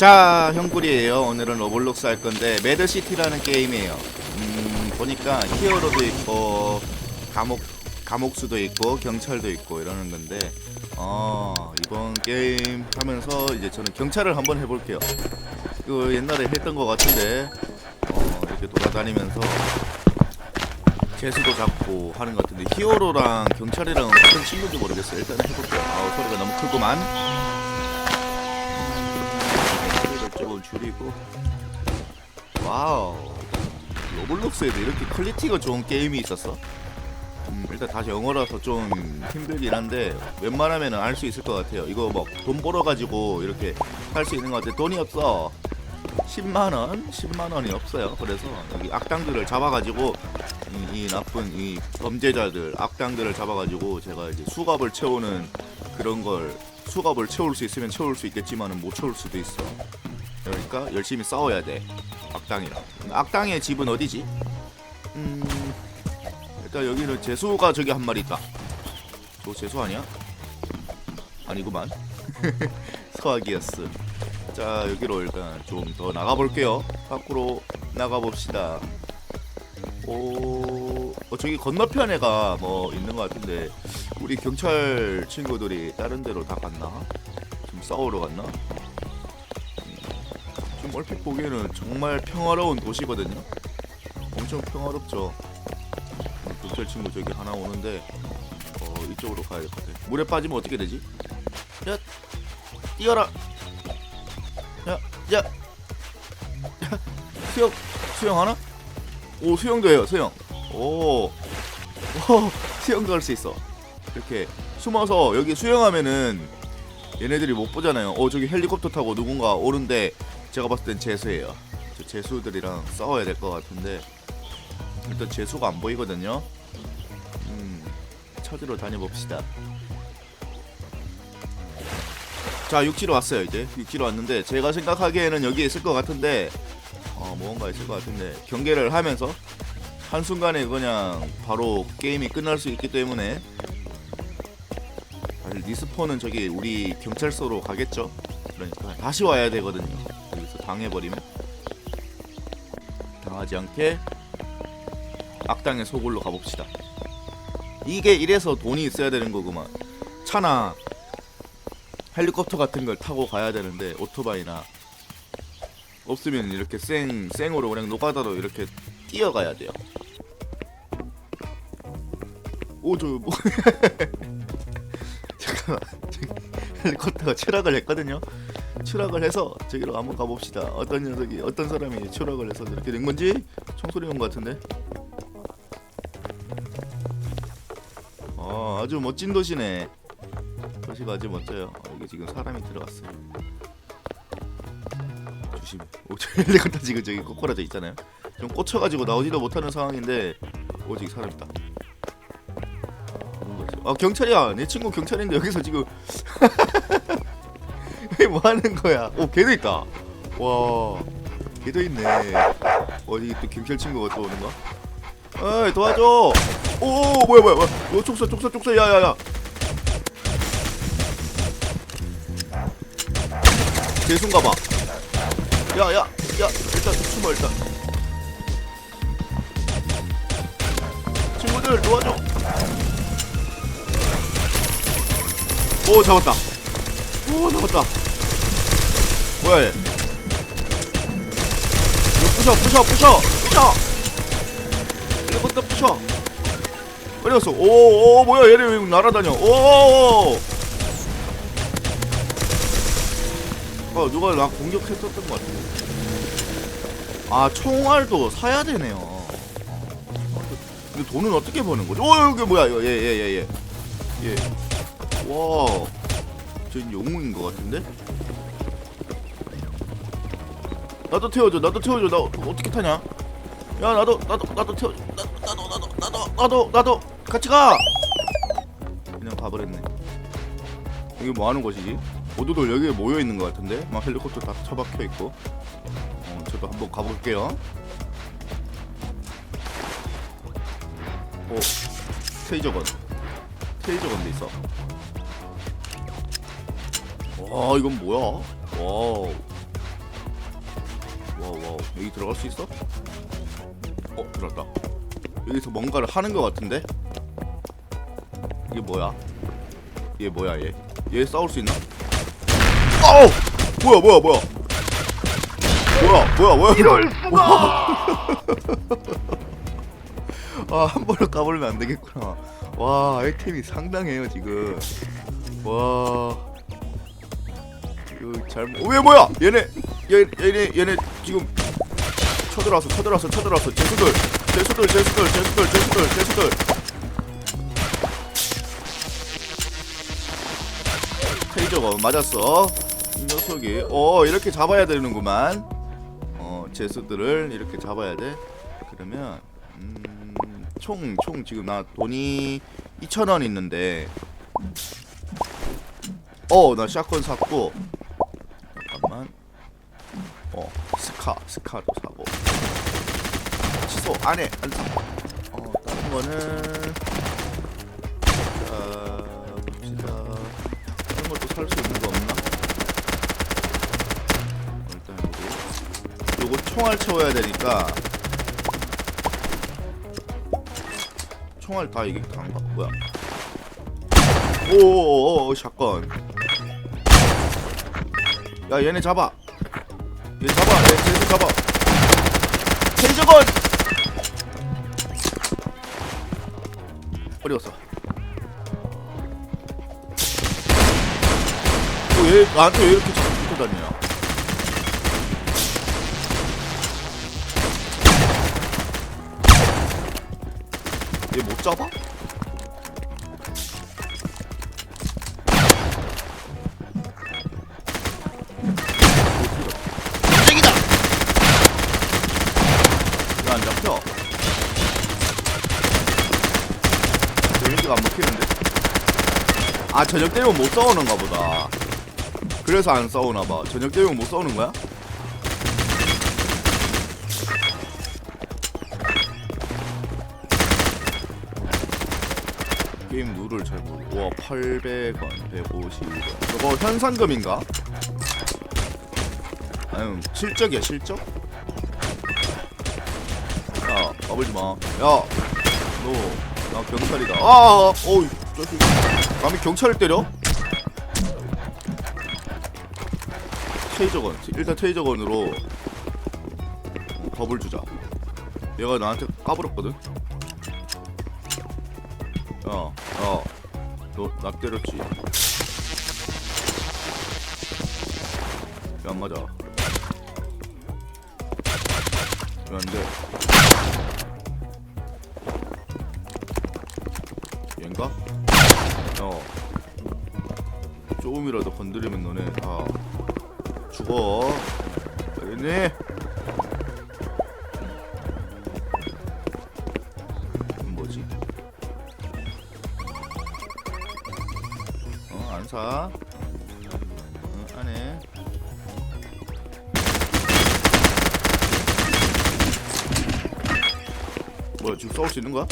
자, 형꿀이에요. 오늘은 로블록스 할 건데 매드시티라는 게임이에요. 음, 보니까 히어로도 있고 감옥 감옥수도 있고 경찰도 있고 이러는 건데 어, 이번 게임 하면서 이제 저는 경찰을 한번 해볼게요. 그 옛날에 했던 것 같은데 어, 이렇게 돌아다니면서 재수도 잡고 하는 것 같은데 히어로랑 경찰이랑 어떤 친구인지 모르겠어요. 일단 해볼게요. 아우 소리가 너무 크구만. 줄이고. 와우. 로블록스에도 이렇게 퀄리티가 좋은 게임이 있었어. 음, 일단 다시 영어라서 좀 힘들긴 한데 웬만하면 알 수 있을 것 같아요. 이거 뭐돈 벌어가지고 이렇게 할 수 있는 것 같아. 돈이 없어. 10만원? 10만원이 없어요. 그래서 여기 악당들을 잡아가지고 이, 이 나쁜 이 범죄자들 악당들을 잡아가지고 제가 이제 수갑을 채우는 그런 걸 수갑을 채울 수 있으면 채울 수 있겠지만은 못 채울 수도 있어. 그러니까 열심히 싸워야 돼. 악당이랑. 악당의 집은 어디지? 음. 일단 여기는 재수가 저기 한 마리 있다. 저 재수 아니야? 아니구만. 서학이었어. 자 여기로 일단 좀 더 나가 볼게요. 밖으로 나가 봅시다. 오, 어, 저기 건너편에가 뭐 있는 것 같은데 우리 경찰 친구들이 다른 데로 다 갔나? 좀 싸우러 갔나? 음, 좀 얼핏 보기에는 정말 평화로운 도시거든요. 엄청 평화롭죠. 음, 경찰 친구 저기 하나 오는데 어, 이쪽으로 가야 될 것 같아. 물에 빠지면 어떻게 되지? 야, 뛰어라. 야, 야, 야, 수영, 수영 하나? 오 수영도 해요 수영 오, 오 수영도 할 수 있어 이렇게 숨어서 여기 수영하면은 얘네들이 못 보잖아요 어 저기 헬리콥터 타고 누군가 오는데 제가 봤을 땐 재수예요. 저 재수들이랑 싸워야 될 것 같은데 일단 재수가 안 보이거든요. 음 찾으러 다녀봅시다. 자 육지로 왔어요 이제. 육지로 왔는데 제가 생각하기에는 여기 있을 것 같은데 어, 뭔가 있을 것 같은데 경계를 하면서 한 순간에 그냥 바로 게임이 끝날 수 있기 때문에 리스폰은 저기 우리 경찰서로 가겠죠? 그러니까 다시 와야 되거든요 당해버리면 당하지 않게 악당의 소굴로 가봅시다 이게 이래서 돈이 있어야 되는 거구만 차나 헬리콥터 같은 걸 타고 가야 되는데 오토바이나 없으면 이렇게 생 생으로 그냥 노가다로 이렇게 뛰어가야 돼요. 오저 뭐 잠깐만 헬리콥터가 추락을 했거든요. 추락을 해서 저기로 한번 가봅시다. 어떤 녀석이 어떤 사람이 추락을 해서 이렇게 된 건지 총소리 온것 같은데. 아 아주 멋진 도시네. 도시가 아주 멋져요. 어, 여기 지금 사람이 들어갔어요. 조심해. 헬리콥터 지금 저기 꼬꾸라져 있잖아요. 좀 꽂혀가지고 나오지도 못하는 상황인데 오 저기 사람 있다. 아 경찰이야. 내 친구 경찰인데 여기서 지금 왜 뭐 하는 거야? 오 걔도 있다. 와 걔도 있네. 어디 또 경찰 친구가 또 오는가? 에이 도와줘. 오 뭐야 뭐야 뭐야. 어 촉사 촉사 촉사 야 야야. 재수인가 봐. 야, 야, 야, 일단 숨어 일단. 친구들 도와줘. 오, 잡았다. 오, 잡았다. 뭐야 얘? 이거 부셔, 부셔, 부셔, 부셔. 헬리콥터 부셔. 어디 갔어? 오, 오, 뭐야 얘네 왜 날아다녀? 오, 오, 오. 어, 누가 나 공격했었던 것 같은데. 아, 총알도 사야 되네요. 어, 근데 돈은 어떻게 버는 거지? 오, 여기 뭐야, 이거. 예, 예, 예, 예. 예. 와. 저 영웅인 것 같은데? 나도 태워줘, 나도 태워줘. 나 어떻게 타냐? 야, 나도, 나도, 나도 태워줘. 나, 나도, 나도, 나도, 나도, 나도. 같이 가! 그냥 가버렸네. 이게 뭐 하는 곳이지? 모두들 여기에 모여 있는 것 같은데 막 헬리콥터 다 처박혀 있고 어, 저도 한번 가볼게요 오 테이저건 테이저건도 있어 와 이건 뭐야 와우 여기 들어갈 수 있어? 어 들어왔다 여기서 뭔가를 하는 것 같은데? 이게 뭐야? 얘 뭐야 얘? 얘 싸울 수 있나? 아우! 뭐야 뭐야 뭐야 뭐야 뭐야 뭐야 이럴 수가 아한 번에 까버리면 안 되겠구나 와 아이템이 상당해요 지금 와 이거 잘못 왜 뭐야 얘네 얘 얘네 얘네 지금 쳐들어왔어 쳐들어왔어 쳐들어왔어 제수들 제수들 제수들 제수들 제수들 제수들. 테이저가 맞았어. 이 녀석이. 어 이렇게 잡아야 되는구만. 어 제수들을 이렇게 잡아야 돼. 그러면 총총 총 지금 나 돈이 2,000원 있는데. 어나 샷건 샀고. 잠깐만. 어 스카 스카도 사고. 취소 안해. 안사. 어 다른 거는 자 봅시다. 다른 것도 살 수 있는 거 없나? 어, 일단 요거 요거 총알 채워야 되니까. 총알 다 이게 다인가 뭐야? 오오오 샷건. 야 얘네 잡아. 얘 잡아 얘 나한테 왜 이렇게 자꾸 붙어 다니냐 얘못 잡아? 쟁이다! 왜 안 잡혀? 데미지가 안 먹히는데? 아 저녁 때면 못 싸우는가 보다 그래서 안 싸우나봐 저녁 때면 못 싸우는 거야? 게임 룰을 잘 모르고 와 800원 150원 저거 현상금인가? 아유 실적이야 실적? 야 까불지 마. 야, 너 나 경찰이다. 아, 아, 어이, 저기 감히 경찰을 때 려? 테이저건 일단 테이저건으로 겁을 주자. 얘가 나한테 까불었거든. 야, 야, 너나 때렸지? 왜안 맞아? 왜 안 돼? 얘인가? 어. 조금이라도 건드리면 너네 다 죽어. 이건 뭐지? 어, 안 사. 어, 안 해. 뭐야 지금 싸울 수 있는 거야? 어,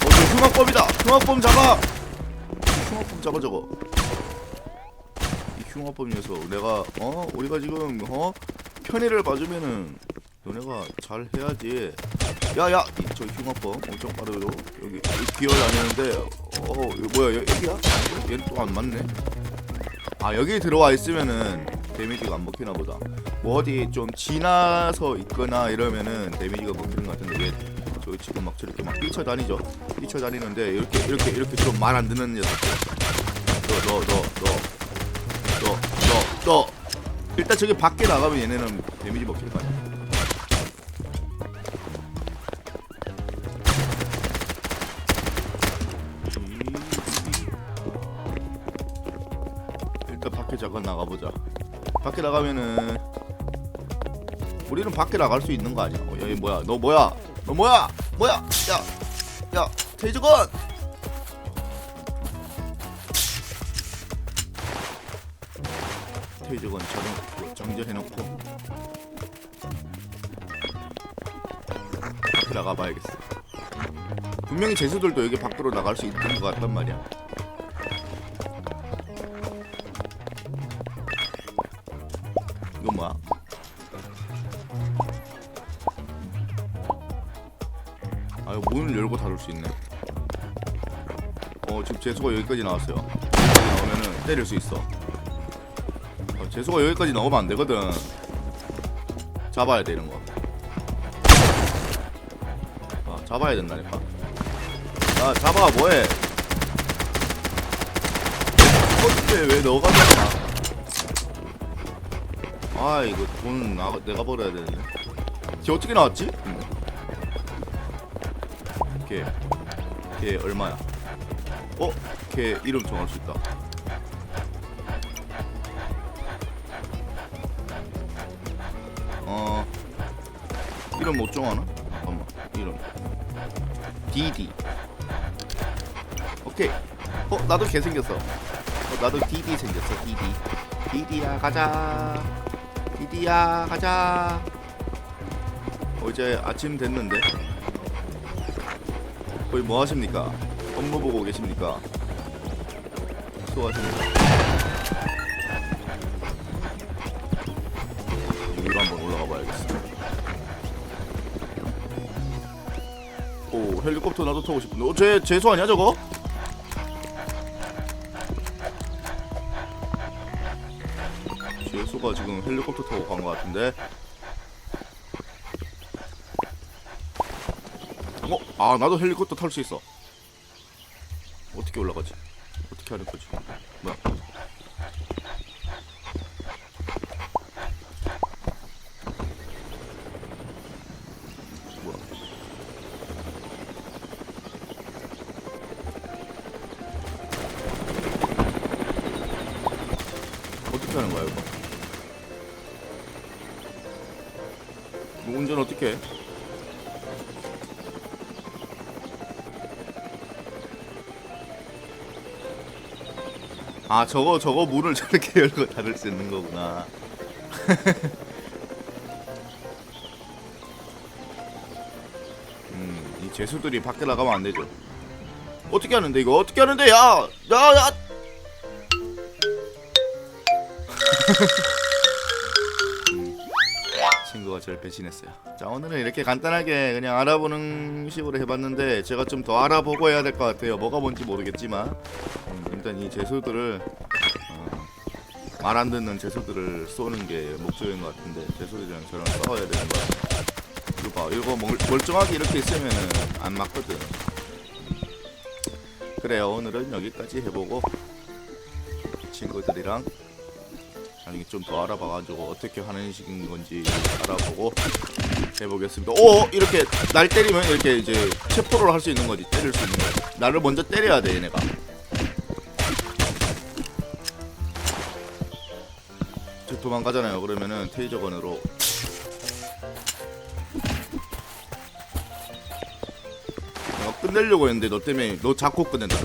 저 흉악범이다. 흉악범 잡아. 흉악범 잡아 저거. 이 흉악범 녀석. 내가 어 우리가 지금 어 편의를 봐주면은 너네가 잘 해야지. 야야 저 흉악범 엄청 빠르로 여기 기어 다니는데 어 이거 뭐야 여- 여기야? 얘는 또 안 맞네. 아 여기 들어와 있으면은 데미지가 안 먹히나 보다. 뭐 어디 좀 지나서 있거나 이러면은 데미지가 먹히는 것 같은데 얘 저기 지금 막 저렇게 막 뛰쳐 다니죠. 뛰쳐 다니는데 이렇게 이렇게 이렇게 좀 말 안 듣는 녀석들. 너너너너 너 너 너 일단 저기 밖에 나가면 얘네는 데미지 먹힐 거 아니야. 일단 밖에 잠깐 나가보자. 밖에 나가면은 우리는 밖에 나갈 수 있는 거 아니야? 어, 여기 뭐야? 너 뭐야? 너 뭐야? 뭐야? 야, 야, 테이저 스테이지 건처럼 정전해놓고 밖에 나가봐야겠어. 분명히 재수들도 여기 밖으로 나갈 수 있는 것 같단 말이야. 이거 뭐야? 아 이거 문을 열고 닫을 수 있네. 어 지금 재수가 여기까지 나왔어요. 나오면은 때릴 수 있어. 어, 재수가 여기까지 나오면 안 되거든. 잡아야 돼 이런 거. 아 잡아야 된다니까. 아 잡아 뭐해? 어때 왜 너가 잡아? 아 이거 돈 나, 내가 벌어야 되는데. 걔 어떻게 나왔지? 근데. 걔, 걔 얼마야? 어? 걔 이름 정할 수 있다. 이름 못 정하나? 잠깐만, 이름. DD. 오케이. 어, 나도 걔 생겼어. 어, 나도 DD 생겼어, DD. DD야, 가자. DD야, 가자. 어, 이제 아침 됐는데. 거의 뭐 하십니까? 업무 보고 계십니까? 수고하십니다. 여기로 한번 오, 헬리콥터 나도 타고 싶은데. 어, 쟤, 재수 아니야, 저거? 재수가 지금 헬리콥터 타고 간 것 같은데. 어? 아 나도 헬리콥터 탈 수 있어 어떻게 올라가지? 어떻게 하는 거지? 뭐야? 운전 어떻게 해? 아 저거 저거 문을 저렇게 열고 닫을 수 있는 거구나. 음, 이 죄수들이 밖에 나가면 안 되죠. 어떻게 하는데 이거 어떻게 하는데 야, 야, 야. 음, 친구가 저를 배신했어요. 자 오늘은 이렇게 간단하게 그냥 알아보는 식으로 해봤는데 제가 좀 더 알아보고 해야 될 것 같아요. 뭐가 뭔지 모르겠지만 음, 일단 이 죄수들을 어, 말안 듣는 죄수들을 쏘는 게 목적인 것 같은데 죄수들이랑 저랑 싸워야 되는 거야. 이거 봐, 이거 멀, 멀쩡하게 이렇게 있으면은 안 맞거든. 그래요, 오늘은 여기까지 해보고 친구들이랑 나중에 좀 더 알아봐가지고 어떻게 하는 식인 건지 알아보고 해보겠습니다. 오 이렇게 날 때리면 이렇게 이제 체포를 할 수 있는 거지 때릴 수 있는 거지. 나를 먼저 때려야 돼 얘네가. 저 도망가잖아요. 그러면은 테이저건으로 내가 끝내려고 했는데 너 때문에 너 자꾸 끝낸다.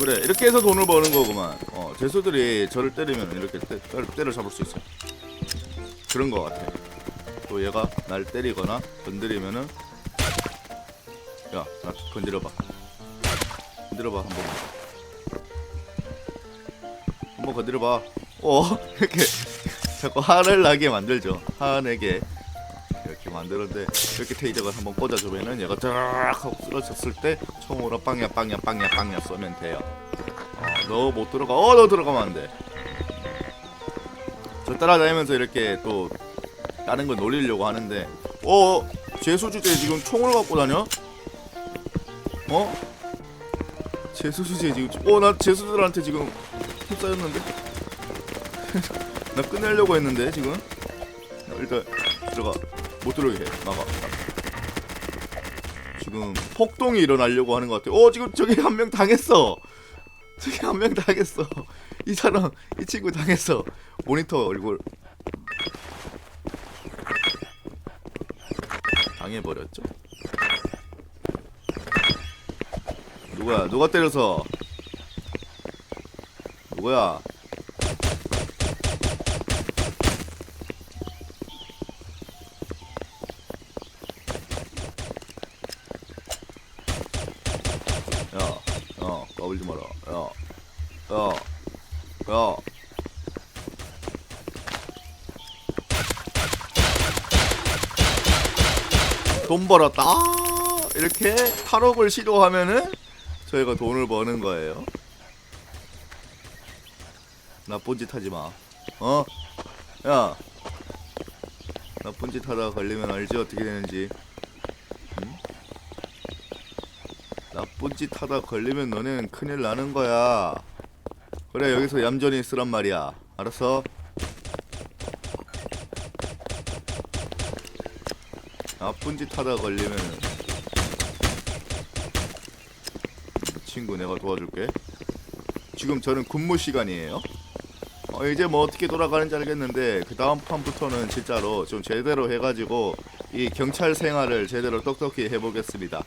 그래 이렇게 해서 돈을 버는 거구만. 어 죄수들이 저를 때리면 이렇게 때, 때, 때를 잡을 수 있어. 그런 거 같아. 또 얘가 날 때리거나 건드리면은 야나 건드려봐. 건드려봐 한 번만. 한번 건드려봐. 어 이렇게 자꾸 화를 나게 만들죠. 화내게 이렇게 만드는데 이렇게 테이저가 한번 꽂아주면은 얘가 쫙 하고 쓰러졌을 때 총으로 빵야 빵야 빵야 빵야 쏘면 돼요. 어, 너 못 들어가. 어, 너 들어가면 안 돼. 저 따라다니면서 이렇게 또 다른 걸 노리려고 하는데, 어, 재수 주제 지금 총을 갖고 다녀? 어? 재수 주제 지금, 어, 나 재수들한테 지금 휩싸였는데? 나 끝내려고 했는데 지금. 일단 들어가. 못 들어오게 해. 나가. 지금 폭동이 일어나려고 하는 것 같아. 어, 지금 저기 한 명 당했어. 저기 한 명 당했어. 이 사람, 이 친구 당했어. 모니터 얼굴. 당해버렸죠. 누구야? 누가 때려서? 누구야? 야, 야, 까불지 마라. 야, 야, 야. 돈 벌었다 이렇게 탈옥을 시도하면은 저희가 돈을 버는 거예요 나쁜 짓 하지 마 어? 야 나쁜 짓 하다가 걸리면 알지 어떻게 되는지 응? 나쁜 짓 하다 걸리면 너는 큰일 나는 거야 그래 여기서 얌전히 있으란 말이야. 알았어? 나쁜 짓 하다 걸리면 친구 내가 도와줄게. 지금 저는 근무 시간이에요. 어, 이제 뭐 어떻게 돌아가는지 알겠는데 그 다음 판부터는 진짜로 좀 제대로 해가지고 이 경찰 생활을 제대로 똑똑히 해보겠습니다.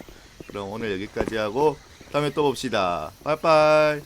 그럼 오늘 여기까지 하고 다음에 또 봅시다. 빠이빠이